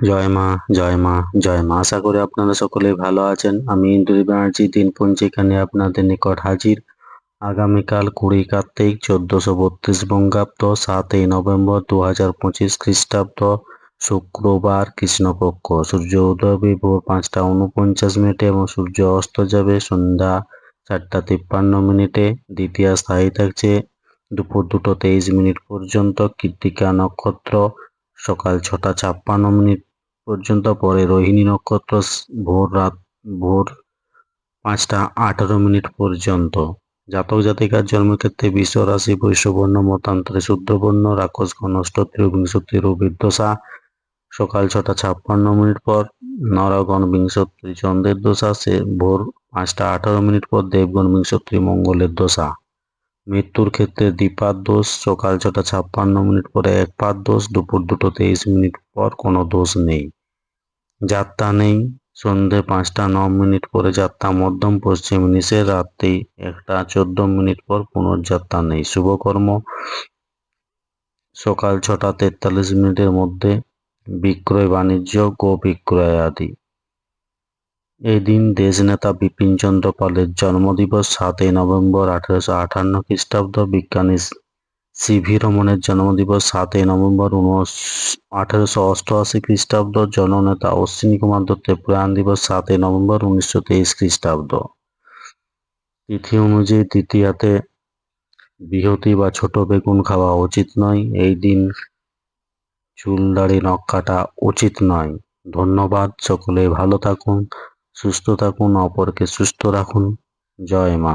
জয় মা জয় মা জয় মা। আশা করি আপনারা সকলেই ভালো আছেন। আমি ইন্দুরি ব্যানার্জি দিন পঞ্জিকা নিয়ে আপনাদের নিকট হাজির। আগামীকাল কুড়ি কার্তিক, চোদ্দশো বত্রিশ বঙ্গাব্দ, সাতই নভেম্বর দু হাজার পঁচিশ খ্রিস্টাব্দ, শুক্রবার কৃষ্ণপক্ষ। সূর্য উদয় ভোর পাঁচটা উনপঞ্চাশ মিনিটে এবং সূর্য অস্ত যাবে সন্ধ্যা চারটা তিপ্পান্ন মিনিটে। দ্বিতীয় স্থায়ী থাকছে দুপুর দুটো তেইশ মিনিট পর্যন্ত কৃত্তিকা নক্ষত্র। সকাল ছটা ছাপ্পান্ন মিনিট পর্যন্ত পরে রোহিণী নক্ষত্র ভোর রাত, ভোর পাঁচটা আঠারো মিনিট পর্যন্ত। জাতক জাতিকার জন্মক্ষেত্রে বিশ্ব রাশি বৈশ্যবর্ণ, মতান্তরে শুদ্ধবর্ণ রাক্ষসগণ অষ্টত্রী বিংশত্রী রবির দশা সকাল ছটা ছাপ্পান্ন মিনিট পর নরগণ, বিংশত্রী, চন্দ্রের দশা। সে ভোর পাঁচটা আঠারো মিনিট পর দেবগণ, বিংশত্রী, মঙ্গলের দশা। মৃত্যুর ক্ষেত্রে দ্বিপাদ দোষ, সকাল ছটা ছাপ্পান্ন মিনিট পরে এক পাদ দোষ, দুপুর দুটো তেইশ মিনিট পর কোনো দোষ নেই। যাত্রা নেই। সন্ধে পাঁচটা ন মিনিট পরে যাত্রা, মধ্যম পশ্চিম নিচে, রাত্রি একটা চোদ্দ মিনিট পর পুনর্যাত্রা নেই। শুভকর্ম। সকাল ছটা তেতাল্লিশ মিনিটের মধ্যে বিক্রয় বাণিজ্য গো বিক্রয় আদি এই দিন দেশনেতা বিপিন চন্দ্র পালের জন্মদিবস সাতই নভেম্বর আঠারোশো আটান্ন খ্রিস্টাব্দ বিজ্ঞানী সিভি রমনের জন্মদিবস সাতই নভেম্বর আঠারোশো অষ্টআশি খ্রিস্টাব্দ। জননেতা অশ্বিনী কুমার দত্তের প্রয়াণ দিবস সাতই নভেম্বর উনিশশো তেইশ খ্রিস্টাব্দ। তিথি অনুযায়ী তৃতীয়াতে বৃহতি বা ছোট বেগুন খাওয়া উচিত নয়। এই দিন চুল দাড়ি নখ কাটা উচিত নয়। ধন্যবাদ। সকলে ভালো থাকুন। সুস্থ থাকুন অপরকে সুস্থ রাখুন। জয় মা।